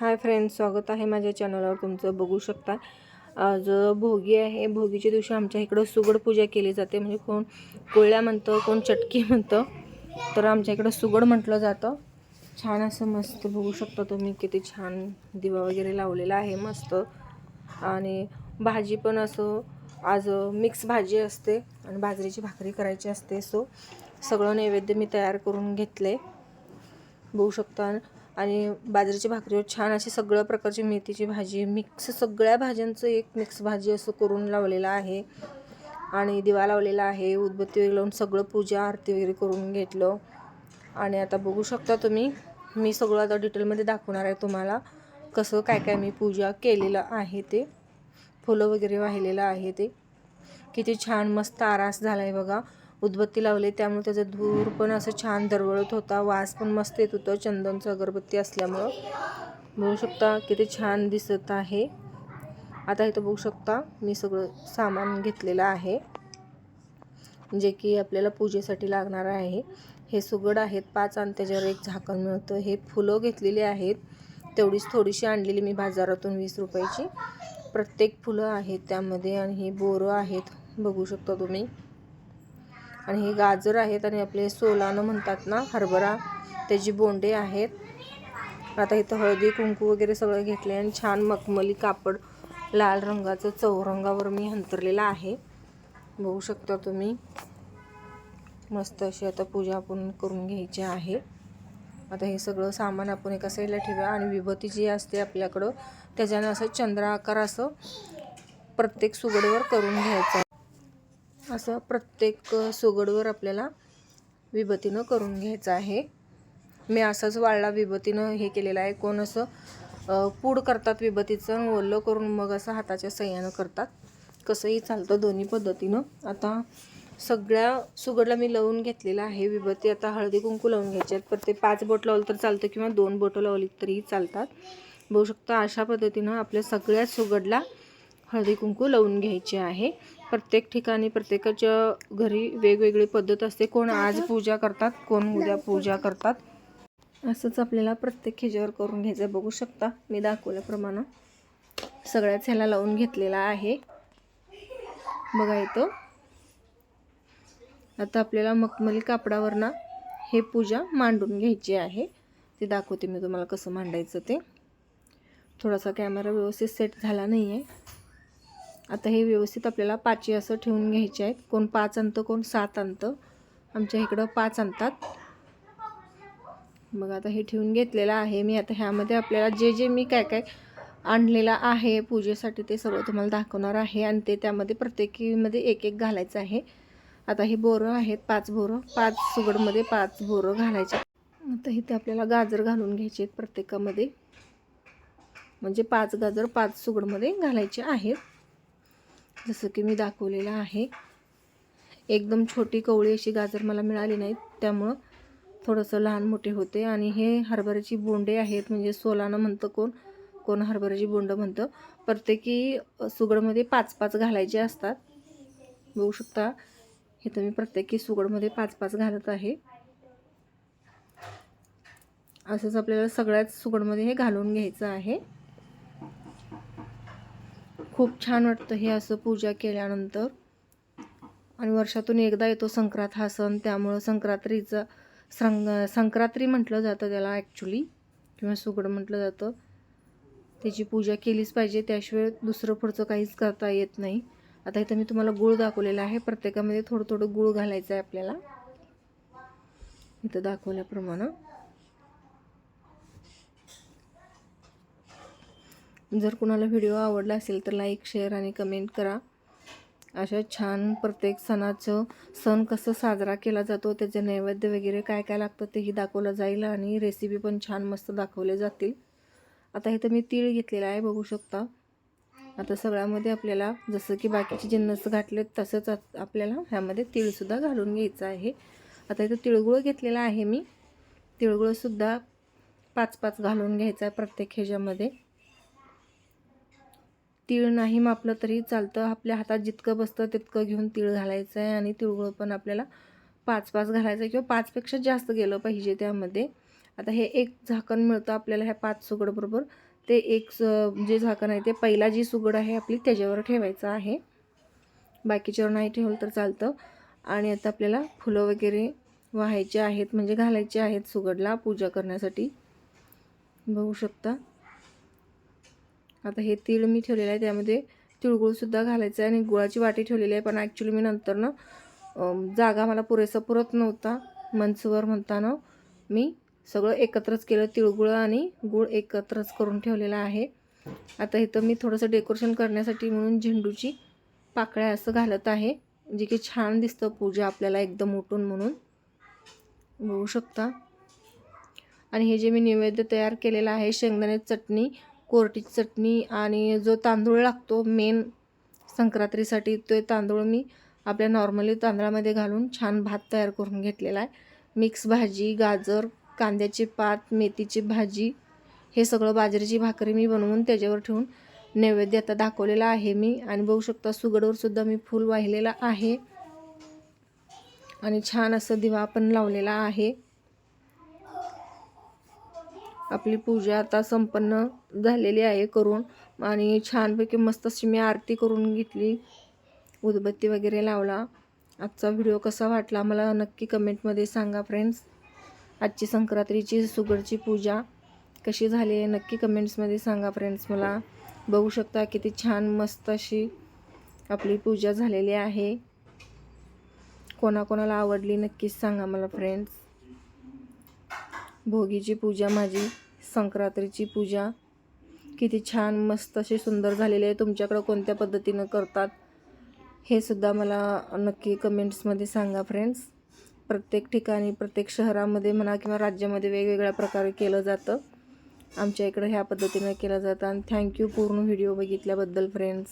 Hi friends स्वागत आहे माझ्या चॅनलवर. तुमचं बघू शकता आज भोगी आहे. भोगीच्या दिवशी आमच्या इकडं सुगड पूजा केली जाते. म्हणजे कोण कोळ्या म्हणतं कोण चटकी म्हणतं तर आमच्या इकडं सुगड म्हटलं जातं. छान असं मस्त बघू शकता तुम्ही किती छान दिवा वगैरे लावलेला आहे मस्त. आणि भाजी पण असं आज मिक्स भाजी असते आणि बाजरीची भाकरी करायची असते. सो सगळं नैवेद्य मी तयार करून घेतले. बघू शकता. आणि बाजरीची भाकरीवर छान अशी सगळ्या प्रकारची मेथीची भाजी मिक्स सगळ्या भाज्यांचं एक मिक्स भाजी असं करून लावलेलं आहे. आणि दिवा लावलेला आहे उदबत्ती वगैरे लावून सगळं पूजा आरती वगैरे करून घेतलं. आणि आता बघू शकता तुम्ही मी सगळं आता डिटेलमध्ये दाखवणार आहे तुम्हाला कसं काय काय मी पूजा केलेलं आहे ते. फुलं वगैरे वाहिलेलं आहे ते. किती छान मस्त आरास झाला आहे बघा. उदबत्ती लावली. त्यामुळे त्याचा धूर पण असं छान दरवळत होता. वास पण मस्त येत होतं. चंदनचं अगरबत्ती असल्यामुळं. बघू शकता किती छान दिसत आहे. आता इथं बघू शकता मी सगळं सामान घेतलेलं आहे. जे की आपल्याला पूजेसाठी लागणार आहे. हे सुगड आहेत. पाच आणि त्याच्यावर एक झाकण मिळतं. हे फुलं घेतलेली आहेत. तेवढीच थोडीशी आणलेली मी बाजारातून वीस रुपयाची. प्रत्येक फुलं आहेत त्यामध्ये आणि ही बोरं आहेत. बघू शकता तुम्ही. आणि हे गाजर आहेत आणि आपले सोलानं म्हणतात ना हरभरा त्याची बोंडे आहेत. आता इथं हळदी कुंकू वगैरे सगळं घेतले आणि छान मखमली कापड लाल रंगाचं चौरंगावर मी अंतरलेलं आहे. बघू शकता तुम्ही. मस्त अशी आता पूजा आपण करून घ्यायची आहे. आता हे सगळं सामान आपण एका साईडला ठेवूया आणि विभूती जी असते आपल्याकडं त्याच्यानं असं चंद्राकार असं प्रत्येक सुगडीवर करून घ्यायचं असं प्रत्येक सुगडवर आपल्याला विभतीनं करून घ्यायचं आहे. मी असंच वाळला विभतीनं हे केलेलं आहे. कोण असं पूड करतात विभतीचं ओलं करून मग असं हाताच्या सह्यानं करतात. कसंही चालतं दोन्ही पद्धतीनं. आता सगळ्या सुगडला मी लावून घेतलेलं आहे. विभती आता हळदी कुंकू लावून घ्यायचे आहेत. पण ते पाच बोट लावलं तर चालतं किंवा दोन बोटं लावली तरीही चालतात. बघू शकता अशा पद्धतीनं आपल्या सगळ्या सुगडला हळदी कुंकू लावून घ्यायचे आहे. प्रत्येक ठिकाणी प्रत्येकाच्या घरी वेगवेगळी पद्धत असते. कोण आज पूजा करतात कोण उद्या पूजा करतात. असंच आपल्याला प्रत्येक ह्याच्यावर करून घ्यायचं बघू शकता मी दाखवल्याप्रमाणे सगळ्याच ह्याला लावून घेतलेला आहे. बघा इथं. आता आपल्याला मखमली कापडावरनं हे पूजा मांडून घ्यायची आहे. ते दाखवते मी तुम्हाला कसं मांडायचं ते. थोडासा कॅमेरा व्यवस्थित सेट झाला नाही आहे आता हे व्यवस्थित आपल्याला पाची असं ठेवून घ्यायचे आहेत. कोण पाच अंत कोण सात अंत. आमच्या इकडं पाच आणतात. मग आता हे ठेवून घेतलेलं आहे मी. आता ह्यामध्ये आपल्याला जे जे मी काय काय आणलेलं आहे पूजेसाठी ते सर्व तुम्हाला दाखवणार आहे. आणि ते त्यामध्ये प्रत्येकीमध्ये एक एक घालायचं आहे. आता हे बोरं आहेत पाच बोरं. पाच सुगडमध्ये पाच बोरं घालायचे. आता इथे आपल्याला गाजर घालून घ्यायचे आहेत प्रत्येकामध्ये. म्हणजे पाच गाजर पाच सुगडमध्ये घालायचे आहेत. जसं की मी दाखवलेलं आहे. एकदम छोटी कवळी अशी गाजर मला मिळाली नाहीत. त्यामुळं थोडंसं लहान मोठे होते. आणि हे हरभऱ्याची बोंडे आहेत. म्हणजे सोलानं म्हणतं कोण? कोण हरभऱ्याची बोंड म्हणतं? प्रत्येकी सुगडमध्ये पाच पाच घालायचे असतात. बघू शकता हे तर मी प्रत्येकी सुगडमध्ये पाच पाच घालत आहे. असंच आपल्याला सगळ्याच सुगडमध्ये हे घालून घ्यायचं आहे. खूप छान वाटतं हे असं पूजा केल्यानंतर. आणि वर्षातून एकदा येतो संक्रांत हा सण त्यामुळं संक्रांतीचं संग संक्रांती म्हटलं जातं त्याला ॲक्च्युली किंवा सुगड म्हटलं जातं. त्याची पूजा केलीच पाहिजे त्याशिवाय दुसरं पुढचं काहीच करता येत नाही. आता इथं मी तुम्हाला गुळ दाखवलेला आहे प्रत्येकामध्ये थोडं थोडं गुळ घालायचं आहे आपल्याला. इथं दाखवल्याप्रमाणे. जर कुणाला व्हिडिओ आवडला असेल तर लाईक शेअर आणि कमेंट करा. अशा छान प्रत्येक सणाचं सण कसं साजरा केला जातो त्याचे नैवेद्य वगैरे काय काय लागतं तेही दाखवलं जाईल आणि रेसिपी पण छान मस्त दाखवले जातील. आता इथं मी तीळ घेतलेला आहे बघू शकता. आता सगळ्यामध्ये आपल्याला जसं की बाकीचे जिन्नस घातलेत तसंच आपल्याला ह्यामध्ये तिळसुद्धा घालून घ्यायचं आहे. आता इथं तिळगुळ घेतलेला आहे मी. तिळगुळसुद्धा पाच पाच घालून घ्यायचा आहे प्रत्येक ह्याच्यामध्ये. तीळ नाही मापलं तरी चालतं. आपल्या हातात जितकं बसतं तितकं घेऊन तीळ घालायचं आहे आणि तिळगुळ पण आपल्याला पाच पाच घालायचं आहे किंवा पाचपेक्षा जास्त गेलं पाहिजे त्यामध्ये. आता हे एक झाकण मिळतं आपल्याला ह्या पाच सुगडबरोबर ते एक स- जे झाकण आहे ते पहिला जी सुगड आहे आपली त्याच्यावर ठेवायचं आहे. बाकीच्यावर नाही ठेवलं तर चालतं. आणि आता आपल्याला फुलं वगैरे वाहायचे आहेत म्हणजे घालायचे आहेत सुगडला पूजा करण्यासाठी. बघू शकता. आता हे तीळ मी ठेवलेलं आहे त्यामध्ये तिळगुळसुद्धा घालायचं आहे आणि गुळाची वाटी ठेवलेली आहे पण ॲक्च्युली मी नंतर ना जागा मला पुरेसा पुरत नव्हता. मंचवर म्हणताना मी सगळं एकत्रच केलं तिळगुळ आणि गुळ एकत्रच करून ठेवलेलं आहे. आता इथं मी थोडंसं डेकोरेशन करण्यासाठी म्हणून झेंडूची पाकळ्या असं घालत आहे जे की छान दिसतं पूजा आपल्याला एकदम उठून म्हणून. बघू शकता. आणि हे जे मी नैवेद्य तयार केलेलं आहे शेंगदाण्याची चटणी कोरटी चटणी आणि जो तांदूळ लागतो मेन संक्रांतीसाठी तो तांदूळ मी आपल्या नॉर्मली तांदळामध्ये घालून छान भात तयार करून घेतलेला आहे. मिक्स भाजी गाजर कांद्याची पात मेथीची भाजी हे सगळं बाजरीची भाकरी मी बनवून त्याच्यावर ठेवून नैवेद्य आता दाखवलेला आहे मी. आणि बघू शकता सुगडवर सुद्धा मी फूल वाहिलेला आहे. आणि छान असं दिवा पण लावलेला आहे. आपली पूजा आता संपन्न झालेली आहे करून. आणि छानपैकी मस्त अशी मी आरती करून घेतली. उदबत्ती वगैरे लावला. आजचा व्हिडिओ कसा वाटला मला नक्की कमेंटमध्ये सांगा फ्रेंड्स आजची संक्रांतीची सुगडची पूजा कशी झाली आहे नक्की कमेंट्समध्ये सांगा फ्रेंड्स मला. बघू शकता किती छान मस्त अशी आपली पूजा झालेली आहे. कोणाकोणाला आवडली नक्कीच सांगा मला फ्रेंड्स भोगीची पूजा माझी संक्रांतीची पूजा. किती छान मस्त अशी सुंदर झालेली आहे. तुमच्याकडं कोणत्या पद्धतीनं करतात हे सुद्धा मला नक्की कमेंट्समध्ये सांगा फ्रेंड्स प्रत्येक ठिकाणी प्रत्येक शहरामध्ये म्हणा किंवा राज्यामध्ये वेगवेगळ्या प्रकारे केलं जातं. आमच्या इकडं ह्या पद्धतीनं केलं जातं. आणि थँक्यू पूर्ण व्हिडिओ बघितल्याबद्दल फ्रेंड्स